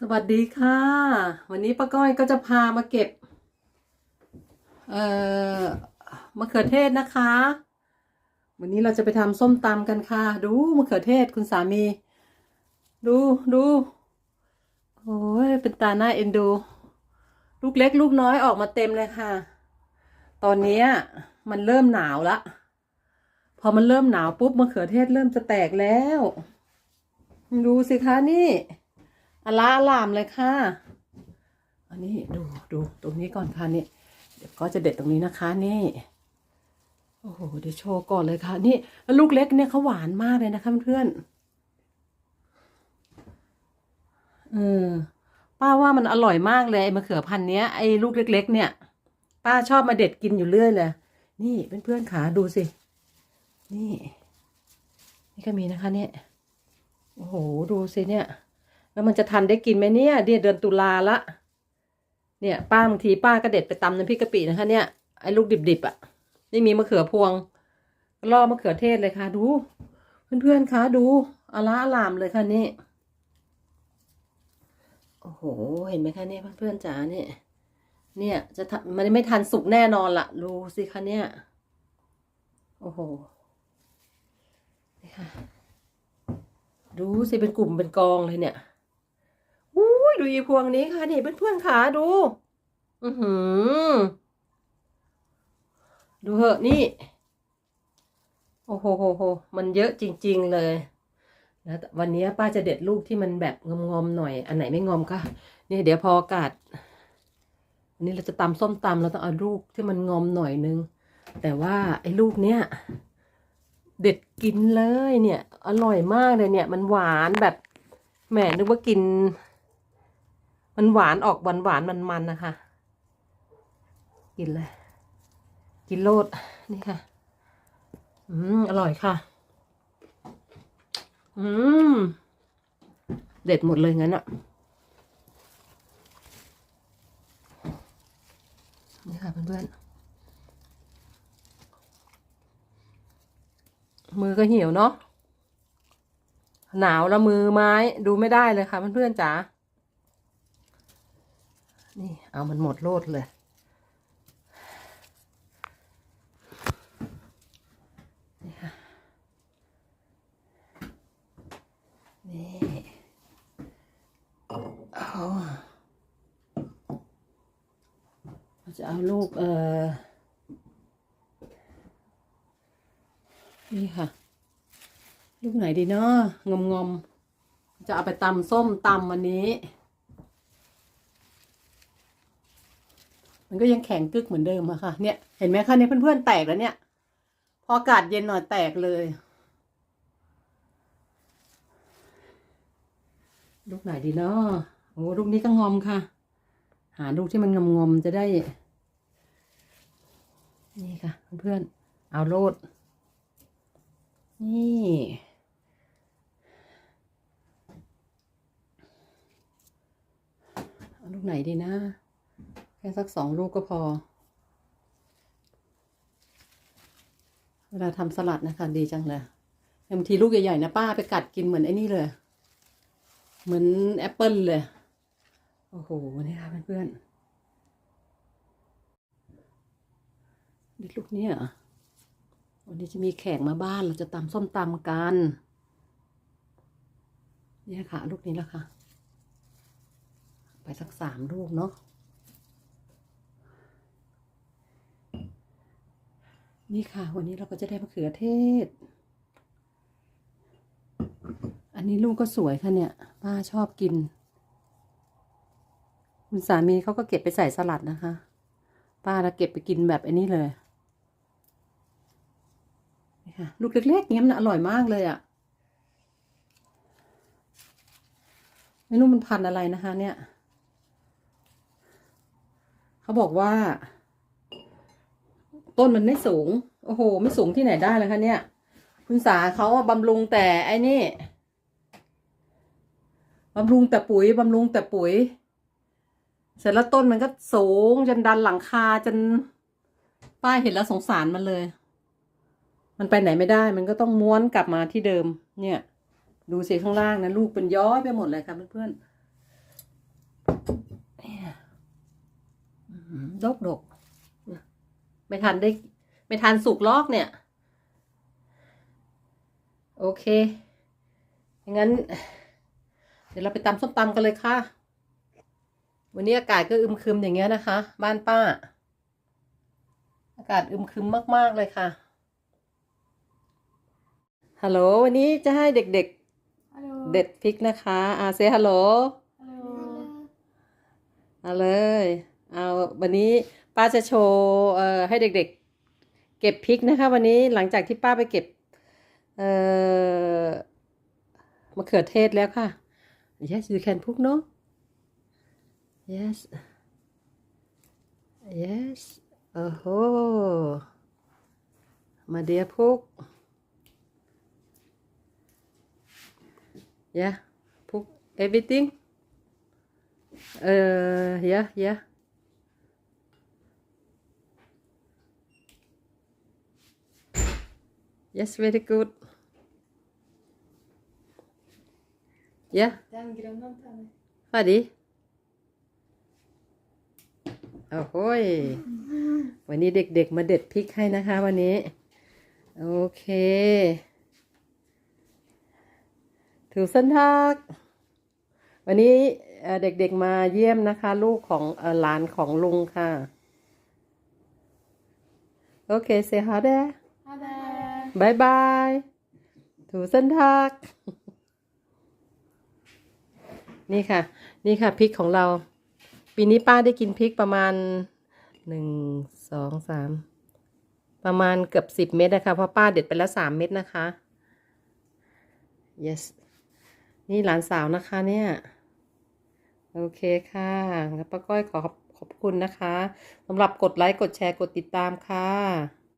สวัสดีค่ะ วันนี้ป้าก้อยก็จะพามาเก็บ เอ่อมะเขือเทศนะคะ วันนี้เราจะไปทำส้มตำกันค่ะ ดูมะเขือเทศคุณสามี ดูดูโอ้ยเป็นตาหน้าเอ็นดู ลูกเล็กลูกน้อยออกมาเต็มเลยค่ะ ตอนนี้มันเริ่มหนาวละพอมันเริ่มหนาวปุ๊บมะเขือเทศเริ่มจะแตกแล้ว ดูสิคะนี่ อลาอลามเลยค่ะ อันนี้ดูดูตรงนี้ก่อนค่ะนี่เดี๋ยวก็จะเด็ดตรงนี้นะคะนี่ โอ้โหเดี๋ยวโชว์ก่อนเลยค่ะ นี่ลูกเล็กเนี่ยเขาหวานมากเลยนะคะเพื่อนเออป้าว่ามันอร่อยมากเลยไอ้มะเขือพันธุ์เนี้ยไอ้ลูกเล็ก ๆ เนี่ย ป้าชอบมาเด็ดกินอยู่เรื่อยเลยนี่เพื่อนๆขาดูสิ นี่ นี่ก็มีนะคะเนี่ย โอ้โห ดูสิเนี่ย แล้วมันจะทันได้กินไหมเนี่ยเดือนเดือนตุลาละ เนี่ยป้าบางทีป้าก็เด็ดไปตำน้ำพริกกะปินะคะเนี่ยไอ้ลูกดิบๆอะ่ะนี่มีมะเขือพวงล่อมะเขือเทศเลยค่ะ ดู เพื่อนๆคะดูอาลาอลามเลยค่ะนี่โอ้โหเห็นไหมคะเนี่ยเพื่อนๆจ๋าเนี่ยเนี่ยจะมันไม่ทันสุกแน่นอนละดูสิคะเนี่ยโอ้โหนี่ค่ะ ดูสิเป็นกลุ่มเป็นกองเลยเนี่ย ดูยีพวงนี้ค่ะนี่เพื่อนๆขาดู อือหือ ดูเหอะนี่ โอ้โหโหโหมันเยอะจริง ๆเลยนะวันนี้ป้าจะเด็ดลูกที่มันแบบงอมๆหน่อย อันไหนไม่งอมก็นี่เดี๋ยวพออากาศวันนี้เราจะตำส้มตำเราต้องเอาลูกที่มันงอมหน่อยนึง แต่ว่าไอ้ลูกเนี้ยเด็ดกินเลยเนี่ย อร่อยมากเลยเนี่ย มันหวานแบบแหมนึกว่ากิน มันหวานออกหวานหวานมันมันๆนะคะ กินเลย กินโลดนี่ค่ะ อืมอร่อยค่ะ อืม เด็ดหมดเลยงั้นอะนี่ค่ะเพื่อนๆ มือก็เหี่ยวเนาะ หนาวแล้วมือไม้ดูไม่ได้เลยค่ะเพื่อนๆจ๋า นี่เอามันหมดโลดเลย นี่ค่ะ นี่เอาเราจะเอาลูกเอ่อนี่ค่ะ ลูกไหนดีเนาะงอมงอมๆจะเอาไปตำส้มตำวันนี้ มันก็ยังแข็งกึกเหมือนเดิมอะค่ะ เนี่ย เห็นไหมคะเนี่ยเพื่อนๆแตกแล้วเนี่ย พออากาศเย็นหน่อยแตกเลย ลูกไหนดีเนาะโอ้ลูกนี้ก็งอมค่ะ หาลูกที่มันงอมงอมๆจะได้ นี่ค่ะ เพื่อนๆ เอาโลด นี่ลูกไหนดีนะ ค่สักสองลูกก็พอ เวลาทำสลัดนะคะ ดีจังเลยบางทีลูกใหญ่ๆนะป้าไปกัดกินเหมือนไอ้นี่เลย เหมือนแอปเปิลเลย โอ้โห นี่ค่ะเพื่อนๆด็ดลูกเนี้ยวันนี้จะมีแขกมาบ้านเราจะตำส้มตำกันเนี่ยค่ะ ลูกนี้แล้วค่ะ ไปสักสามลูกเนาะ นี่ค่ะ วันนี้เราก็จะได้มะเขือเทศ อันนี้ลูกก็สวยค่ะเนี่ย ป้าชอบกิน คุณสามีเขาก็เก็บไปใส่สลัดนะคะ ป้าเราเก็บไปกินแบบอันนี้เลย นี่ค่ะ ลูกเล็กๆเงี้ยมันอร่อยมากเลยอะ่ะ ไม่รู้มันพันอะไรนะคะ เนี่ย เขาบอกว่า ต้นมันไม่สูง โอ้โห ไม่สูงที่ไหนได้เลยคะเนี่ย คุณสาเขาบำรุงแต่ไอ้นี่บำรุงแต่ปุ๋ยบำรุงแต่ปุ๋ย เสร็จแล้วต้นมันก็สูงจนดันหลังคาจนป้ายเห็นแล้วสงสารมันเลย มันไปไหนไม่ได้ มันก็ต้องม้วนกลับมาที่เดิม เนี่ย ดูเสิข้างล่างนะลูกเป็นย้อยไปหมดเลยค่ะเพื่อนๆดกดก ไม่ทันได้ ไม่ทันสุกลอกเนี่ย โอเคงั้น เดี๋ยวเราไปตำส้มตำกันเลยค่ะ วันนี้อากาศก็อึมครึมอย่างเงี้ยนะคะ บ้านป้า อากาศอึมครึมมาก ๆ เลยค่ะฮัลโหลวันนี้จะให้เด็ก Hallo. ๆเด็ดพริกนะคะอาเซฮัลโหล Hallo. เอาเลย เอาวันนี้ ป้าจะโชว์เอ่อให้เด็กๆ เก็บพริกนะคะ วันนี้หลังจากที่ป้าไปเก็บเอ่อมะเขือเทศแล้วค่ะ yes you can cook no yes yes โอ้โหมาเดียพุก yeah พุก everything เอ่อ yeah yeah yes very good yeah Den grønne tenner. สวัสดีโอ้โหยวันนี้เด็กๆมาเด็ดพริกให้นะคะวันนี้ โอเค ถือเส้นทัก วันนี้เด็กๆมาเยี่ยมนะคะ ลูกของหลานของลุงค่ะ โอเคเซฮาเด Ha det. บายบายถูเส้นทัก นี่ค่ะ นี่ค่ะพริกของเรา ปีนี้ป้าได้กินพริกประมาณหนึ่งสองสามประมาณเกือบสิบเม็ดนะคะ เพราะป้าเด็ดไปแล้วสามเม็ดนะคะ yes นี่หลานสาวนะคะเนี่ย โอเคค่ะแล้วป้าก้อยขอขอบขอบคุณนะคะสำหรับกดไลค์ กดแชร์ กดติดตามค่ะ